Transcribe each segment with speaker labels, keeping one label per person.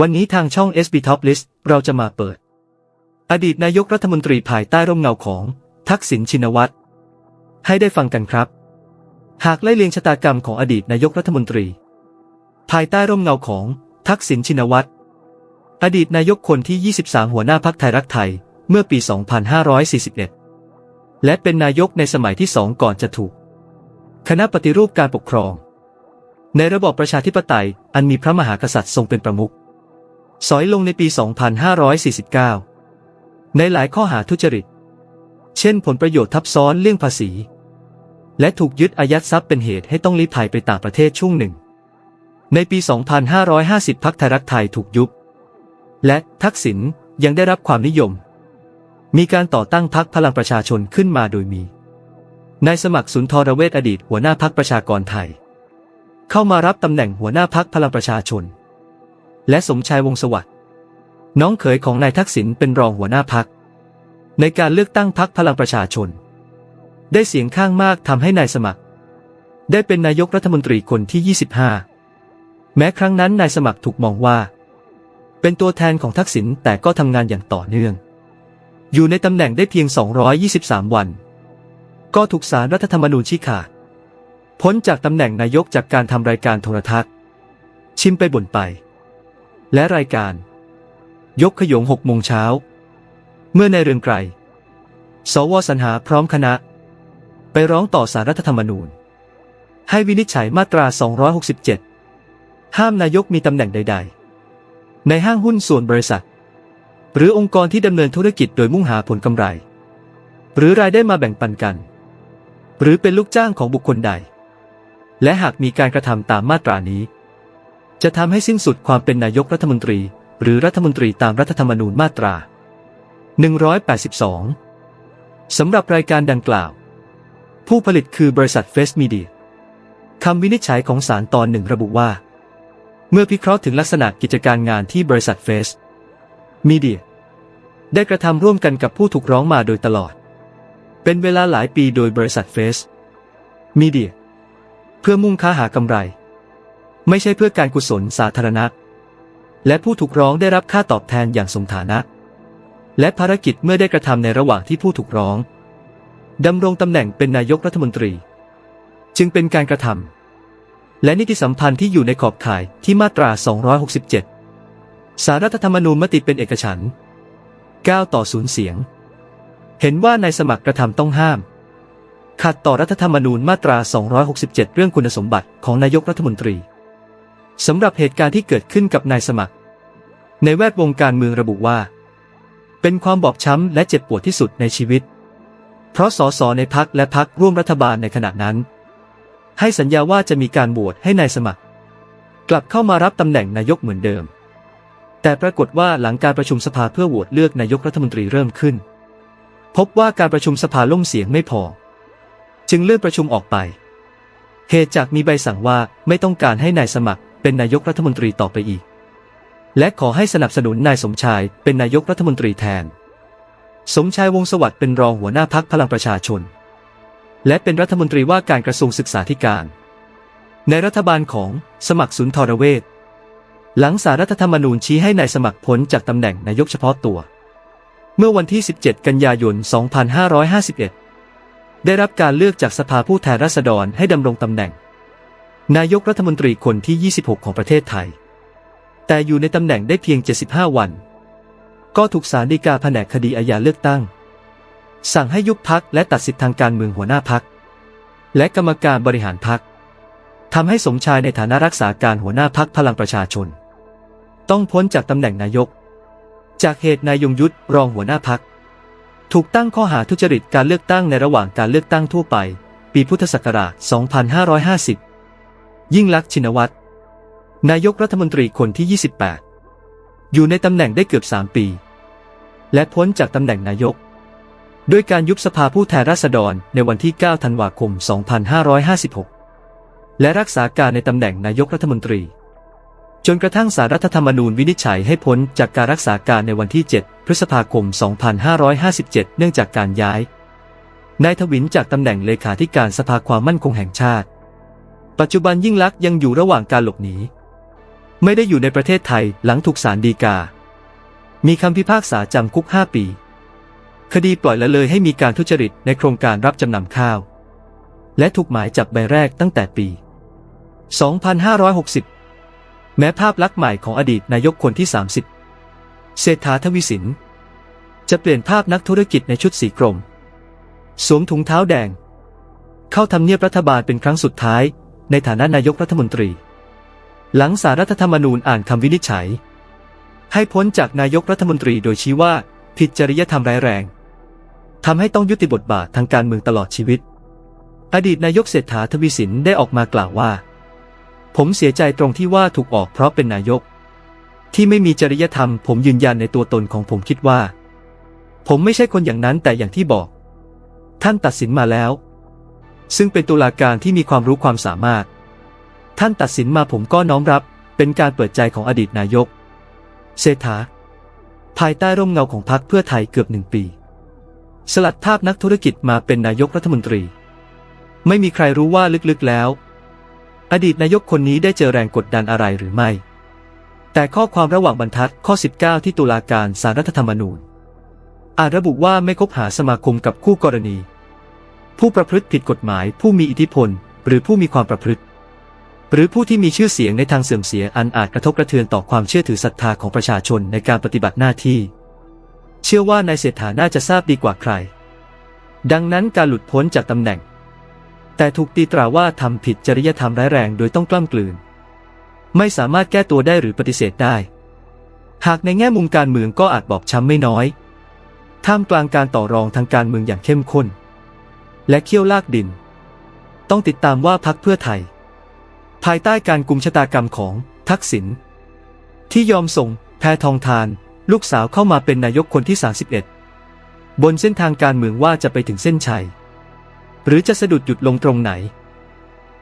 Speaker 1: วันนี้ทางช่อง SB Top List เราจะมาเปิด อดีตนายกรัฐมนตรีภายใต้ร่มเงาของ ทักษิณชินวัตรให้ได้ฟังกันครับ หากไล่เลียงชะตากรรมของอดีตนายกรัฐมนตรี ภายใต้ร่มเงาของทักษิณชินวัตรอดีตนายกคนที่ 23 หัวหน้าพักไทยรักไทยเมื่อปี 2541 และเป็นนายกในสมัยที่สองก่อนจะถูก คณะปฏิรูปการปกครอง ในระบอบประชาธิปไตยอันมีพระมหากษัตริย์ทรงเป็นประมุข สอยลงในปี 2549 ในหลายข้อหาทุจริต เช่นผลประโยชน์ทับซ้อนเลี่ยงภาษี และถูกยึดอายัดทรัพย์เป็นเหตุให้ต้องลี้ภัยไปต่างประเทศช่วงหนึ่ง ในปี 2550 พักไทยรักไทยถูกยุบ และทักษิณยังได้รับความนิยม มีการต่อตั้งพักพลังประชาชนขึ้นมาโดยมี นายสมัครสุนทรเวชอดีตหัวหน้าพักประชากรไทย เข้ามารับตำแหน่งหัวหน้าพักพลังประชาชน และสมชายวงสวัสดิ์น้องเขยของนายทักษิณเป็นรองหัวหน้าพัก ในการเลือกตั้งพักพลังประชาชน ได้เสียงข้างมากทำให้นายสมัคร ได้เป็นนายกรัฐมนตรีคนที่ 25 แม้ครั้งนั้นนายสมัครถูกมองว่า เป็นตัวแทนของทักษิณแต่ก็ทำงานอย่างต่อเนื่อง อยู่ในตำแหน่งได้เพียง 223 วัน ก็ถูกสารรัฐธรรมนูญชี้ขาดพ้นจากตำแหน่งนายกจากการทำรายการโทรทัศน์ ชิมไปบ่นไป และรายการ ยกขยงหกโมงเช้า เมื่อในเรืองไกรสวสรรหาพร้อมคณะ ไปร้องต่อสารรัฐธรรมนูญ ให้วินิจฉัยมาตรา 267 ห้ามนายกมีตำแหน่งใด ๆ ในห้างหุ้นส่วนบริษัท หรือองค์กรที่ดำเนินธุรกิจโดยมุ่งหาผลกำไร หรือรายได้มาแบ่งปันกัน หรือเป็นลูกจ้างของบุคคลใด และหากมีการกระทำตามมาตรานี้ จะทำให้สิ้นสุดความเป็นนายกรัฐมนตรี หรือรัฐมนตรีตามรัฐธรรมนูญมาตรา 182 สำหรับรายการดังกล่าว ผู้ผลิตคือบริษัทเฟสมีเดียคำวินิจฉัยของศาลตอนหนึ่งระบุว่า เมื่อพิเคราะห์ถึงลักษณะกิจการงานที่บริษัทเฟสมีเดียได้กระทำร่วมกันกับผู้ถูกร้องมาโดยตลอด เป็นเวลาหลายปีโดยบริษัทเฟสมีเดียเพื่อมุ่งค้าหากำไร ไม่ใช่เพื่อการกุศลสาธารณะ และผู้ถูกร้องได้รับค่าตอบแทนอย่างสมฐานะ และภารกิจเมื่อได้กระทำในระหว่างที่ผู้ถูกร้องดำรงตำแหน่งเป็นนายกรัฐมนตรี จึงเป็นการกระทำและนิติสัมพันธ์ที่อยู่ในขอบข่ายที่มาตรา 267 สารรัฐธรรมนูญมติเป็นเอกฉันท์9ต่อ0เสียง เห็นว่านายสมัครกระทำต้องห้าม ขัดต่อรัฐธรรมนูญมาตรา 267 เรื่องคุณสมบัติของนายกรัฐมนตรี สำหรับเหตุการณ์ที่เกิดขึ้นกับนายสมัคร ในแวดวงการเมืองระบุว่า เป็นความบอบช้ำและเจ็บปวดที่สุดในชีวิต เพราะสสในพักและพักร่วมรัฐบาลในขณะนั้น ให้สัญญาว่าจะมีการบวชให้นายสมัคร กลับเข้ามารับตำแหน่งนายกเหมือนเดิม แต่ปรากฏว่าหลังการประชุมสภาเพื่อโหวตเลือกนายกรัฐมนตรีเริ่มขึ้น พบว่าการประชุมสภาล่มเสียงไม่พอ จึงเลื่อนประชุมออกไปเหตุจากมีใบสั่งว่าไม่ต้องการให้นายสมัคร เป็นนายกรัฐมนตรีต่อไปอีก และขอให้สนับสนุนนายสมชายเป็นนายกรัฐมนตรีแทน สมชายวงสวัสดิ์เป็นรองหัวหน้าพักพลังประชาชน และเป็นรัฐมนตรีว่าการกระทรวงศึกษาธิการ ในรัฐบาลของสมัครสุนทรเวชหลังสารรัฐธรรมนูญชี้ให้นายสมัครพ้นจากตำแหน่งนายกเฉพาะตัว เมื่อวันที่ 17 กันยายน 2551 ได้รับการเลือกจากสภาผู้แทนราษฎรให้ดำรงตำแหน่ง นายกรัฐมนตรีคนที่ 26 ของประเทศไทย แต่อยู่ในตำแหน่งได้เพียง 75 วัน ก็ถูกศาลฎีกาแผนกคดีอาญาเลือกตั้ง สั่งให้ยุบพักและตัดสิทธิทางการเมืองหัวหน้าพัก และกรรมการบริหารพักทำให้สมชายในฐานะรักษาการหัวหน้าพักพลังประชาชน ต้องพ้นจากตำแหน่งนายก จากเหตุนายยงยุทธรองหัวหน้าพัก ถูกตั้งข้อหาทุจริตการเลือกตั้งในระหว่างการเลือกตั้งทั่วไป ปีพุทธศักราช 2550 ยิ่งลักษณ์ชินวัตร นายกรัฐมนตรีคนที่ 28 อยู่ในตำแหน่งได้เกือบ 3 ปี และพ้นจากตำแหน่งนายก ด้วยการยุบสภาผู้แทนราษฎรในวันที่ 9 ธันวาคม 2556 และรักษาการในตำแหน่งนายกรัฐมนตรี จนกระทั่งสารรัฐธรรมนูญวินิจฉัยให้พ้นจากการรักษาการในวันที่ 7 พฤษภาคม 2557 เนื่องจากการย้ายนายทวินจากตำแหน่งเลขาธิการสภาความมั่นคงแห่งชาติ ปัจจุบันยิ่งลักษณ์ยังอยู่ระหว่างการหลบหนี ไม่ได้อยู่ในประเทศไทยหลังถูกศาลฎีกา มีคำพิพากษาจำคุก 5 ปี คดีปล่อยละเลยให้มีการทุจริตในโครงการรับจำนำข้าว และถูกหมายจับใบแรกตั้งแต่ปี 2560 แม้ภาพลักษณ์ใหม่ของอดีตนายกคนที่ 30 เศรษฐาทวีสิน จะเปลี่ยนภาพนักธุรกิจในชุดสีกรม สวมถุงเท้าแดง เข้าทำเนียบรัฐบาลเป็นครั้งสุดท้าย ในฐานะนายกรัฐมนตรี หลังสารรัฐธรรมนูญอ่านคำวินิจฉัย ให้พ้นจากนายกรัฐมนตรีโดยชี้ว่าผิดจริยธรรมร้ายแรงทำให้ต้องยุติบทบาททางการเมืองตลอดชีวิต อดีตนายกเศรษฐาทวีสินได้ออกมากล่าวว่า ผมเสียใจตรงที่ว่าถูกออกเพราะเป็นนายก ที่ไม่มีจริยธรรม ผมยืนยันในตัวตนของผมคิดว่า ผมไม่ใช่คนอย่างนั้นแต่อย่างที่บอก ท่านตัดสินมาแล้ว ซึ่งเป็นตุลาการที่มีความรู้ความสามารถ ท่านตัดสินมาผมก็น้อมรับ เป็นการเปิดใจของอดีตนายก เศรษฐา ภายใต้ร่มเงาของพรรคเพื่อไทยเกือบหนึ่งปี สลัดภาพนักธุรกิจมาเป็นนายกรัฐมนตรี ไม่มีใครรู้ว่าลึกๆแล้ว อดีตนายกคนนี้ได้เจอแรงกดดันอะไรหรือไม่ แต่ข้อความระหว่างบรรทัดข้อ 19 ที่ตุลาการสารรัฐธรรมนูญอาจระบุว่าไม่คบหาสมาคมกับคู่กรณี ผู้ประพฤติผิดกฎหมาย ผู้มีอิทธิพล หรือผู้มีความประพฤติ หรือผู้ที่มีชื่อเสียงในทางเสื่อมเสียอันอาจกระทบกระเทือนต่อความเชื่อถือศรัทธาของประชาชนในการปฏิบัติหน้าที่ เชื่อว่านายเศรษฐาน่าจะทราบดีกว่าใคร ดังนั้นการหลุดพ้นจากตำแหน่ง แต่ถูกตีตราว่าทำผิดจริยธรรมร้ายแรงโดยต้องกล้ำกลืน ไม่สามารถแก้ตัวได้หรือปฏิเสธได้ หากในแง่มุมการเมืองก็อาจบอบช้ำไม่น้อย ท่ามกลางการต่อรองทางการเมืองอย่างเข้มข้น และเคี่ยวลากดิน ต้องติดตามว่าพักเพื่อไทย ภายใต้การกุมชะตากรรมของทักษิณที่ยอมส่งแพทองทาน ลูกสาวเข้ามาเป็นนายกคนที่ 31 บนเส้นทางการเมืองว่าจะไปถึงเส้นชัย หรือจะสะดุดหยุดลงตรงไหน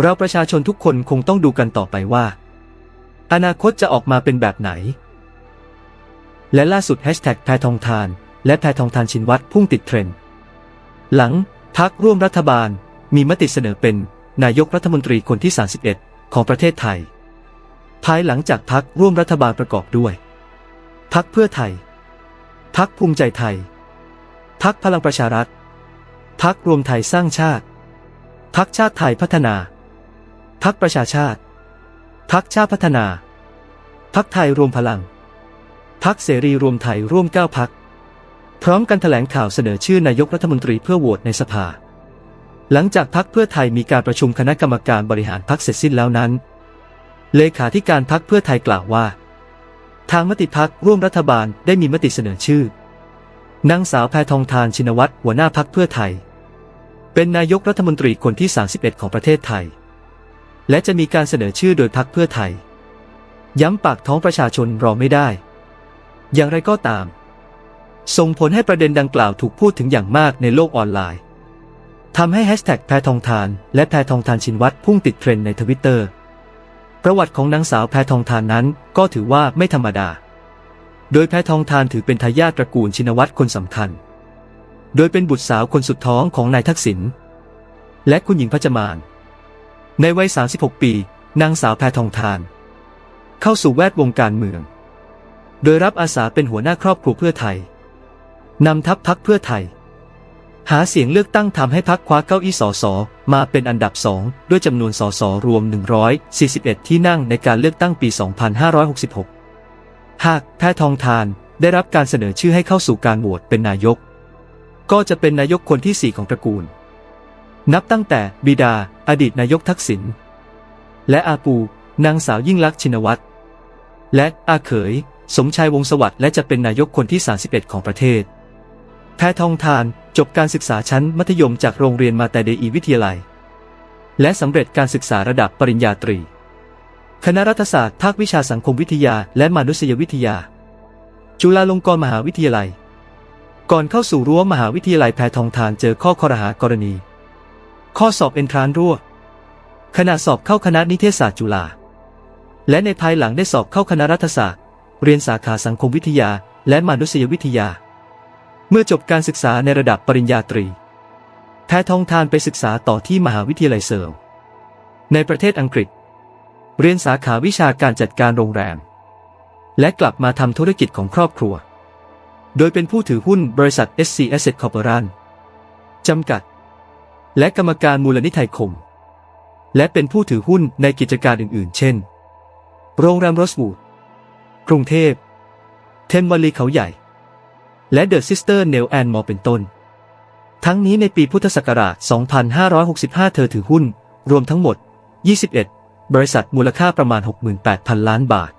Speaker 1: เราประชาชนทุกคนคงต้องดูกันต่อไปว่า อนาคตจะออกมาเป็นแบบไหน และล่าสุดแฮชแท็กแพทองทาน และแพทองทานชินวัตรพุ่งติดเทรนด์หลัง พักร่วมรัฐบาลมีมติเสนอเป็นนายกรัฐมนตรีคนที่ 31 ของประเทศไทย ภายหลังจากพักร่วมรัฐบาลประกอบด้วย พักเพื่อไทย พักภูมิใจไทย พักพลังประชารัฐ พักรวมไทยสร้างชาติ พักชาติไทยพัฒนา พักประชาชาติ พักชาติพัฒนา พักไทยรวมพลัง พักเสรีรวมไทยร่วมเก้าพัก พร้อมกันแถลงข่าวเสนอชื่อนายกรัฐมนตรีเพื่อโหวตในสภา หลังจากพักเพื่อไทยมีการประชุมคณะกรรมการบริหารพักเสร็จสิ้นแล้วนั้น เลขาธิการพักเพื่อไทยกล่าวว่า ทางมติพักร่วมรัฐบาลได้มีมติเสนอชื่อนางสาวแพทองทานชินวัตรหัวหน้าพักเพื่อไทย เป็นนายกรัฐมนตรีคนที่ 31 ของประเทศไทย และจะมีการเสนอชื่อโดยพักเพื่อไทย ย้ำปากท้องประชาชนรอไม่ได้ อย่างไรก็ตาม ส่งผลให้ประเด็นดังกล่าวถูกพูดถึงอย่างมากในโลกออนไลน์ทำให้แฮชแท็กแพทองทาน และแพทองทานชินวัตรพุ่งติดเทรนด์ในทวิตเตอร์ประวัติของนางสาวแพทองทานนั้นก็ถือว่าไม่ธรรมดา โดยแพทองทานถือเป็นทายาทตระกูลชินวัตรคนสำคัญ โดยเป็นบุตรสาวคนสุดท้องของนายทักษิณและคุณหญิงพจมาน ในวัย 36 ปี นางสาวแพทองทาน เข้าสู่แวดวงการเมือง โดยรับอาสาเป็นหัวหน้าครอบครัวเพื่อไทย นำทัพพักเพื่อไทย หาเสียงเลือกตั้งทำให้พักคว้าเก้าอี้สสมาเป็นอันดับสองด้วยจำนวนสสรวม 141 ที่นั่งในการเลือกตั้งปี 2566 หากแพทองทานได้รับการเสนอชื่อให้เข้าสู่การโหวตเป็นนายก ก็จะเป็นนายกคนที่ 4 ของตระกูล นับตั้งแต่บิดา อดีตนายกทักษิณและอาปู นางสาวยิ่งลักษณ์ชินวัตรและอาเขย สมชายวงศ์สวัสดิ์และจะเป็นนายกคนที่ 31 ของประเทศ แพทองทานจบการศึกษาชั้นมัธยมจากโรงเรียนมาแต่เดอีวิทยาลัย และสำเร็จการศึกษาระดับปริญญาตรี คณะรัฐศาสตร์ภาควิชาสังคมวิทยาและมนุษยวิทยา จุฬาลงกรณ์มหาวิทยาลัย ก่อนเข้าสู่รั้วมหาวิทยาลัยแพทองทานเจอข้อคอรหากรณี ข้อสอบเอนทรานรั่วขณะสอบเข้าคณะนิเทศศาสตร์จุฬาและในภายหลังได้สอบเข้าคณะรัฐศาสตร์ เรียนสาขาสังคมวิทยาและมนุษยวิทยา เมื่อจบการศึกษาในระดับปริญญาตรี แพทองทานไปศึกษาต่อที่มหาวิทยาลัยเซิร์ลในประเทศอังกฤษ เรียนสาขาวิชาการจัดการโรงแรม และกลับมาทำธุรกิจของครอบครัว โดยเป็นผู้ถือหุ้นบริษัท SC Asset Corporation จำกัด และกรรมการมูลนิธิไทยคม และเป็นผู้ถือหุ้นในกิจการอื่นๆ เช่น โรงแรมโรสวูดกรุงเทพ เทมวาลีเขาใหญ่ และเดอะซิสเตอร์เนลแอนมอเป็นต้น ทั้งนี้ในปีพุทธศักราช 2565 เธอถือหุ้น รวมทั้งหมด 21 บริษัทมูลค่าประมาณ 68,000 ล้านบาท